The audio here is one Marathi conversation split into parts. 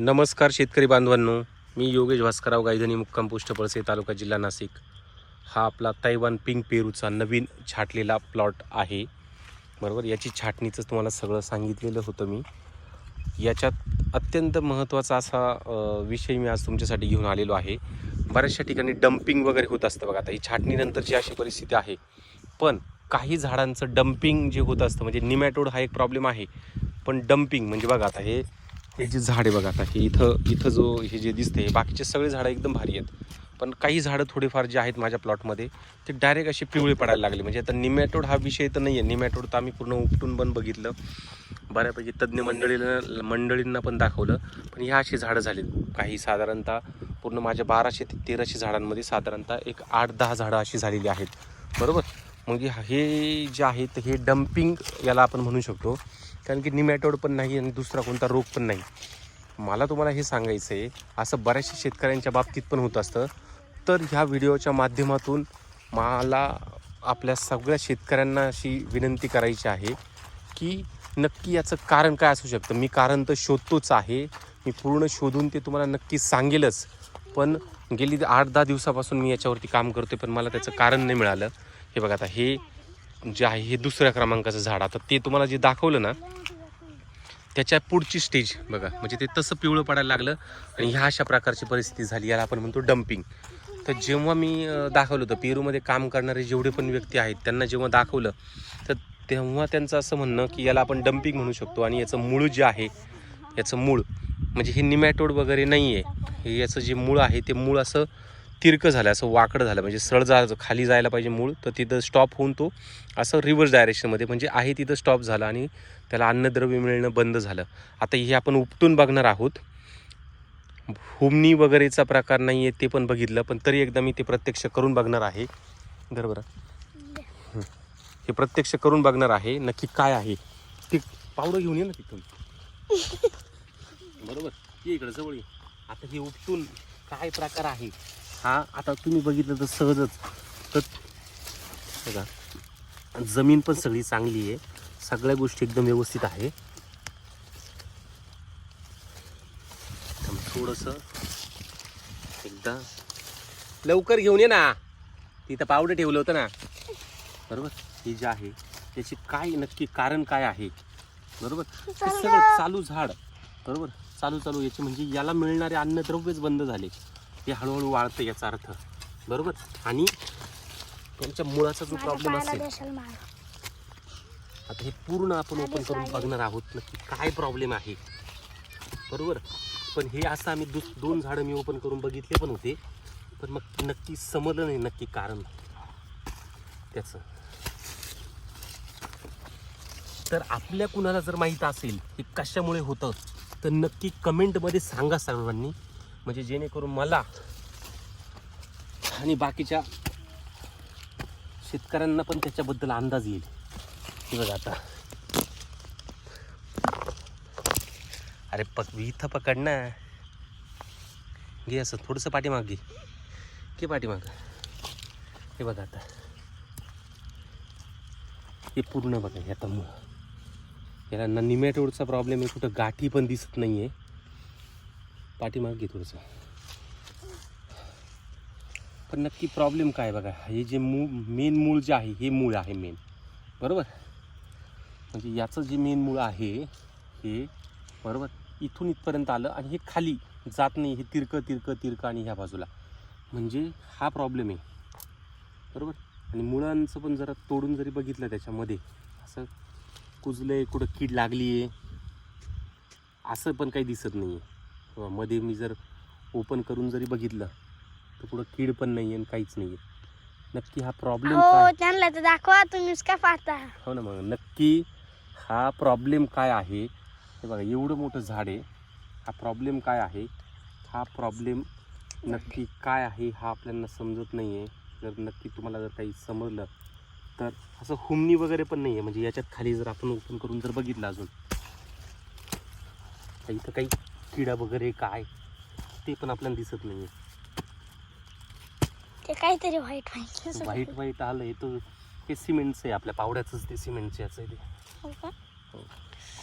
नमस्कार शेतकरी बांधवांनो मी योगेश भास्करराव गायधनी मुक्काम पोस्ट पळसे तालुका जिल्हा नाशिक. हा आपला तैवान पिंक पेरूचा नवीन छाटलेला प्लॉट आहे. बरोबर? याची छाटणीचं तुम्हाला सगळं सांगितलेलं होतं मी. याच्यात अत्यंत महत्त्वाचा असा विषय मी आज तुमच्यासाठी घेऊन आलेलो आहे. बऱ्याचशा ठिकाणी डम्पिंग वगैरे होत असतं बघा आता. ही छाटणीनंतरची अशी परिस्थिती आहे. पण काही झाडांचं डम्पिंग जे होत असतं म्हणजे निमॅटोड हा एक प्रॉब्लेम आहे. पण डम्पिंग म्हणजे बघा आता हे हे जे झाड आहे बघा आता हे इथं इथं जो हे जे दिसते बाकीचे सगळे झाडं एकदम भारी आहेत. पण काही झाडं थोडेफार जे आहेत माझ्या प्लॉटमध्ये ते डायरेक्ट असे पिवळे पडायला लागले. म्हणजे आता निमॅटोड हा विषय तर नाही आहे निमॅटोड तर आम्ही पूर्ण उपटून पण बघितलं. बऱ्यापैकी तज्ज्ञ मंडळींना मंडळींना पण दाखवलं. पण ह्या अशी झाडं झाली काही साधारणतः पूर्ण माझ्या बाराशे ते तेराशे झाडांमध्ये साधारणतः एक आठ दहा झाडं अशी झालेली आहेत. बरोबर? मग हे जे आहेत हे डम्पिंग याला आपण म्हणू शकतो. कारण की निमॅटोड पण नाही आणि दुसरा कोणता रोग पण नाही. मला तुम्हाला हे सांगायचं आहे असं बऱ्याचशा शेतकऱ्यांच्या बाबतीत पण होत असतं. तर ह्या व्हिडिओच्या माध्यमातून मला आपल्या सगळ्या शेतकऱ्यांना अशी विनंती करायची आहे की नक्की याचं कारण काय असू शकतं? मी कारण तर शोधतोच आहे. मी पूर्ण शोधून ते तुम्हाला नक्की सांगेलच. पण गेली आठ दहा दिवसापासून मी याच्यावरती काम करतोय पण मला त्याचं कारण नाही मिळालं. हे बघा आता हे जे आहे हे दुसऱ्या क्रमांकाचं झाड. आता ते तुम्हाला जे दाखवलं ना त्याच्या पुढची स्टेज बघा. म्हणजे ते तसं पिवळं पडायला लागलं आणि ह्या अशा प्रकारची परिस्थिती झाली. याला आपण म्हणतो डम्पिंग तर जेव्हा मी दाखवलं होतं पेरूमध्ये काम करणारे जेवढे पण व्यक्ती आहेत त्यांना जेव्हा दाखवलं तर तेव्हा त्यांचं असं म्हणणं की याला आपण डम्पिंग म्हणू शकतो आणि याचं मूळ जे आहे याचं मूळ म्हणजे हे निमॅटोड वगैरे नाही आहे हे याचं जे मूळ आहे ते मूळ असं तिरकं झालं असं वाकडं झालं. म्हणजे सरळ जा खाली जायला पाहिजे मूळ तर तिथं स्टॉप होऊन तो असं रिव्हर्स डायरेक्शनमध्ये म्हणजे आहे तिथं स्टॉप झालं आणि त्याला अन्नद्रव्य मिळणं बंद झालं. आता हे आपण उपटून बघणार आहोत. हुमणी वगैरेचा प्रकार नाही आहे ते पण बघितलं पण तरी एकदा मी ते प्रत्यक्ष करून बघणार आहे. बरोबर हं. हे प्रत्यक्ष करून बघणार आहे नक्की काय आहे. ते पावडं घेऊन ये ना तिथून. बरोबर? ये इकडं जवळ ये. आता हे उपटून काय प्रकार आहे? हा आता तुम्ही बघितलं तर सहजच. तर बघा जमीन पण सगळी चांगली आहे. सगळ्या गोष्टी एकदम व्यवस्थित आहे. थोडस एकदा लवकर घेऊन ये ना. तिथं पावडं ठेवलं होतं ना. बरोबर? हे जे आहे त्याचे काय नक्की कारण काय आहे? बरोबर? सगळं चालू झाड. बरोबर? चालू चालू याचे म्हणजे याला मिळणारे अन्नद्रव्यच बंद झाले. हे हळूहळू वाढतं याचा अर्थ. बरोबर? आणि त्यांच्या मुळाचा जो प्रॉब्लेम असेल आता हे पूर्ण आपण ओपन करून बघणार आहोत नक्की काय प्रॉब्लेम आहे. बरोबर? पण हे असं आम्ही दु दोन झाडं मी ओपन करून बघितले पण होते. पण मग नक्की समजलं नाही नक्की कारण. त्याचं. तर आपल्या कुणाला जर माहीत असेल हे कशामुळे होतं तर नक्की कमेंटमध्ये सांगा सर्वांनी. म्हणजे जेणेकरून मला आणि बाकीच्या शेतकऱ्यांना पण त्याच्याबद्दल अंदाज येईल. हे बघा आता. अरे पक इथं पकड ना. घे असं थोडंसं पाठीमाग घे. घे पाठीमाग. हे बघा आता. हे पूर्ण बघा आता मुळं याला ना निमॅटोडचा प्रॉब्लेम आहे कुठं गाठी पण दिसत नाही आहे पाठीमाग घे थोडंसं. पण नक्की प्रॉब्लेम काय बघा हे जे मूळ मेन मूळ जे आहे हे मूळ आहे मेन बरोबर? म्हणजे याचं जे मेन मूळ आहे हे बरोबर इथून इथपर्यंत आलं आणि हे खाली जात नाही हे तिरकं तिरकं तिरकं आणि ह्या बाजूला. म्हणजे हा प्रॉब्लेम आहे. बरोबर? आणि मुळांचं पण जरा तोडून जरी बघितलं त्याच्यामध्ये असं कुजलं आहे कुठं कीड लागली आहे असं पण काही दिसत नाही आहे किंवा मध्ये मी जर ओपन करून जरी बघितलं तर कुठं कीड पण नाही आहे आणि काहीच नाही आहे नक्की हा प्रॉब्लेम हो त्यांना तर दाखवा तुम्हीच का पाहता. हो ना मग. नक्की हा प्रॉब्लेम काय आहे? हे बघा एवढं मोठं झाड आहे. हा प्रॉब्लेम काय आहे? हा प्रॉब्लेम नक्की काय आहे हा आपल्याला समजत नाही आहे जर नक्की तुम्हाला जर काही समजलं तर असं हुमणी वगैरे पण नाही आहे म्हणजे याच्यात खाली जर आपण ओपन करून जर बघितलं अजून तर इथं काही किडा वगैरे काय ते पण आपल्याला दिसत नाही आहे ते काहीतरी वाईट व्हायचं व्हाईट व्हाईट आलं आहे तर हे सिमेंटचं आहे आपल्या पावड्याचंच ते सिमेंटचं आहे ते. हो का?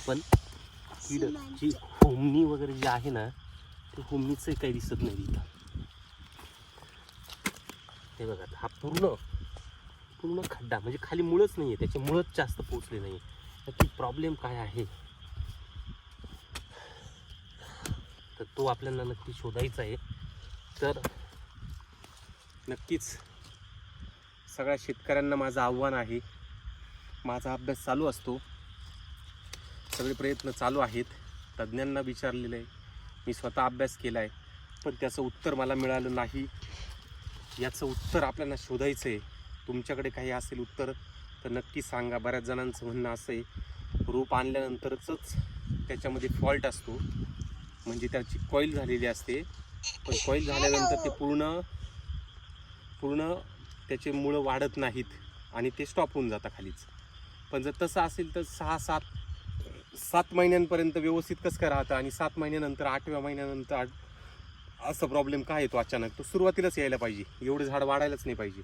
पण कीड जी होमनी वगैरे जी आहे ना ते हुमणीचंही काही दिसत नाही इथं हे बघा हा पूर्ण पूर्ण खड्डा म्हणजे खाली मुळच नाही आहे त्याचे मुळच जास्त पोचले नाही नक्की प्रॉब्लेम काय आहे? तर तो आपल्याला नक्की शोधायचा आहे. तर नक्कीच सगळ्या शेतकऱ्यांना माझं आव्हान आहे. माझा अभ्यास चालू असतो. सगळे प्रयत्न चालू आहेत. तज्ज्ञांना विचारलेलं आहे. मी स्वतः अभ्यास केला आहे. पण त्याचं उत्तर मला मिळालं नाही. याचं उत्तर आपल्याला शोधायचं आहे. तुमच्याकडे काही असेल उत्तर तर नक्की सांगा. बऱ्याच जणांचं म्हणणं असं आहे. रोप आणल्यानंतरच त्याच्यामध्ये फॉल्ट असतो. म्हणजे त्याची कॉईल झालेली असते. पण कॉईल झाल्यानंतर ते पूर्ण पूर्ण त्याचे मुळं वाढत नाहीत आणि ते स्टॉप होऊन जातं खालीच. पण जर तसं असेल तर सहा सात सात महिन्यांपर्यंत व्यवस्थित कसं काय राहतं आणि सात महिन्यानंतर आठव्या महिन्यानंतर आठ असा प्रॉब्लेम काय येतो अचानक? तो सुरुवातीलाच यायला पाहिजे. एवढं झाड वाढायलाच नाही पाहिजे.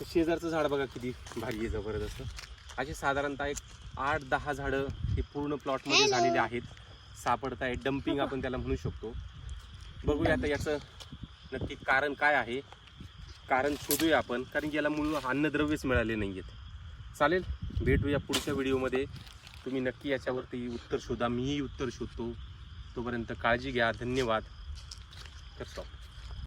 तर शेजारचं झाड बघा किती भारी आहे जबरदस्त. असे साधारणतः एक आठ दहा झाडं हे पूर्ण प्लॉटमध्ये झालेले आहेत. सापडत आहे डम्पिंग आपण त्याला म्हणू शकतो. बघूया आता याचं नक्की कारण काय आहे. कारण शोधूया आपण कारण की याला मूळ अन्नद्रव्यच मिळाले नाही आहेत चालेल? भेटूया पुढच्या व्हिडिओमध्ये. तुम्ही नक्की याच्यावरती उत्तर शोधा मीही उत्तर शोधतो. तोपर्यंत काळजी घ्या धन्यवाद. तर स्टॉप